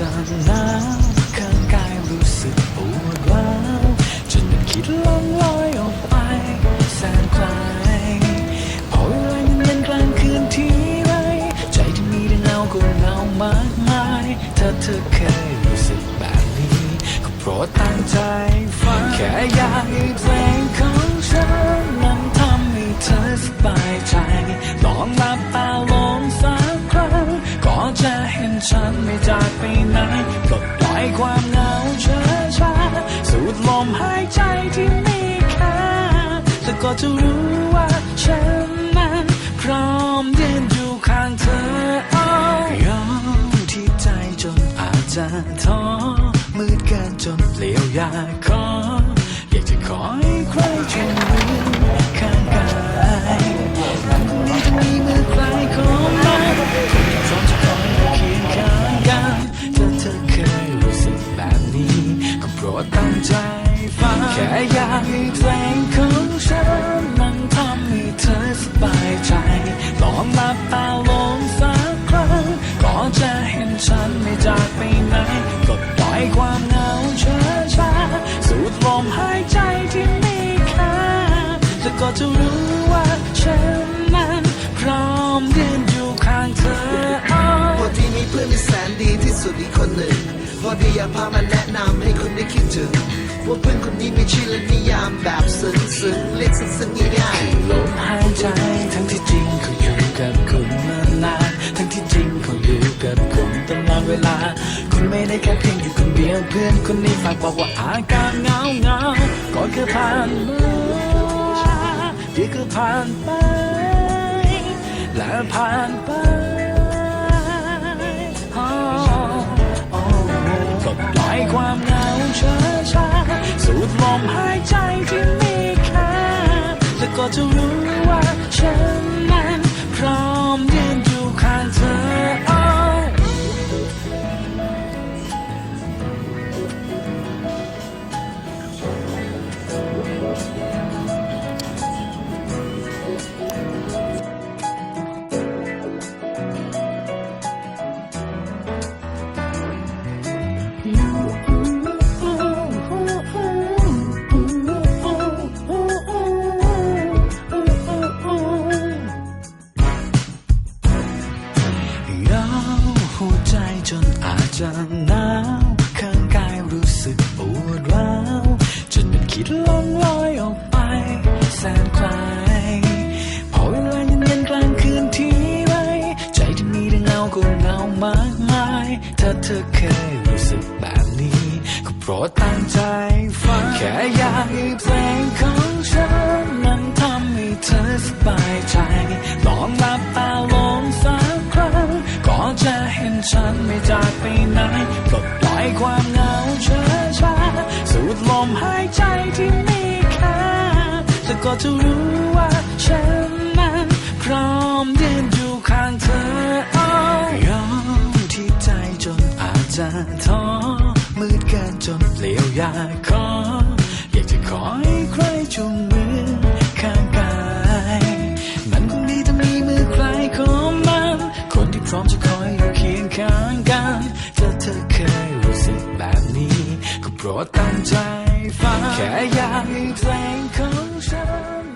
จะางกายรู้สึกปวดร้าจนคิดล่องลอยออกไปแสนไกลพอเวลาเย็นๆกลางคืนทีไรใจที่มีแต่เงาก็เงามากมายถ้าเธอเคยรู้สึกแบบนี้ ก็โปรดตั้งใจฟังแค่อยากให้เพลงของฉัน ฉันไม่จากไปไหนปลดปล่อยความเหงาช้าช้าสูดลมหายใจที่มีค่าแล้วก็จะรู้ว่าฉันนั้นพร้อมยืนอยู่ข้างเธอเอายอมที่ใจจนอาจจะท้อมืดเกินจนเปลี่ยวอยากขออยากจะขอให้ใครช่วย ใจฟังแค่อยากให้เพลงของฉันนั้นทำให้เธอสบายใจลองหลับตาลงสักครั้งก็จะเห็นฉันไม่จากไปไหนก็ปล่อยความเหงาช้าช้าสูดลมหายใจที่มีค่าแล้วก็จะรู้ว่าฉันนั้นพร้อมยืนอยู่ข้างเธอเอาพอดีมีเพื่อนที่แสนดีที่สุดอีกคนหนึ่งพอดีอยากพามาแน ชื่อและนิยามแบบซึ้งซึ้งๆเรียกซึ้งๆง่ายๆ ลมหายใจทั้งที่จริงเขาอยู่กับคุณมานานทั้งที่จริงเขาอยู่กับคุณตลอดเวลา คุณไม่ได้แค่เพียงอยู่คนเดียวเพื่อนคนนี้ฝากบอกว่าอาการเหงาเหงาก็แค่ผ่านมาเดี๋ยวก็ผ่านไปและผ่านไป แจะหนาวข้างกายรู้สึกปวดร้าวจนมันคิดล่องลอยออกไปแสนไกลพอเวลาเย็นๆกลางคืนที่ไรใจที่มีแต่เงาก็เงามากมายถ้าเธอเคยรู้สึกแบบนี้ ก็โปรดตั้งใจฟังแค่อยากให้เพลง ฉันไม่จากไปไหนปลดปล่อยความเหงาเช้าช้าสูดลมหายใจที่มีค่าแล้วก็จะรู้ว่าฉันนั้นพร้อมยืนอยู่ข้างเธอเอายอมที่ใจจนอาจจะท้อมืดเกินจนเปลี่ยวอยากขออยากจะขอให้ใครจุง โปรดตั้งใจฟังแค่อยากให้เพลงของฉัน